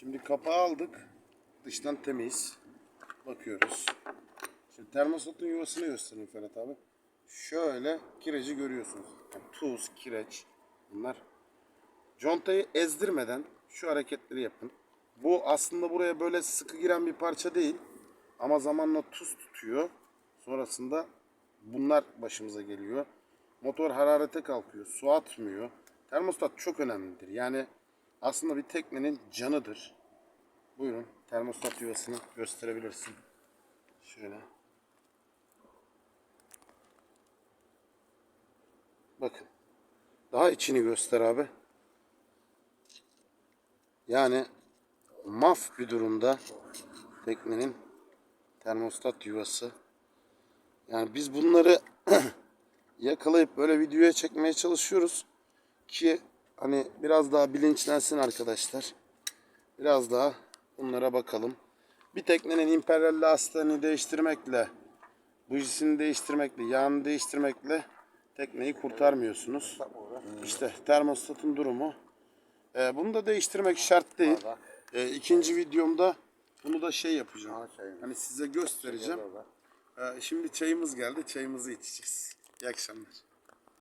Şimdi kapağı aldık. Dıştan temiz. Bakıyoruz. Şimdi termostatın yuvasını göstereyim Ferhat abi. Şöyle kireci görüyorsunuz. Yani tuz, kireç bunlar. Contayı ezdirmeden şu hareketleri yapın. Bu aslında buraya böyle sıkı giren bir parça değil. Ama zamanla tuz tutuyor. Sonrasında bunlar başımıza geliyor. Motor hararete kalkıyor. Su atmıyor. Termostat çok önemlidir. Yani aslında bir teknenin canıdır. Buyurun termostat yuvasını gösterebilirsin. Şöyle. Bakın. Daha içini göster abi. Yani maf bir durumda teknenin termostat yuvası. Yani biz bunları yakalayıp böyle videoya çekmeye çalışıyoruz ki hani biraz daha bilinçlensin arkadaşlar. Biraz daha bunlara bakalım. Bir teknenin imperyal lastiğini değiştirmekle, bujisini değiştirmekle, yağını değiştirmekle tekneyi kurtarmıyorsunuz. İşte termostatın durumu. Ee, bunu da değiştirmek şart değil. Ee, ikinci videomda bunu da şey yapacağım. Hani size göstereceğim. Ee, şimdi çayımız geldi. Çayımızı içeceğiz. İyi akşamlar.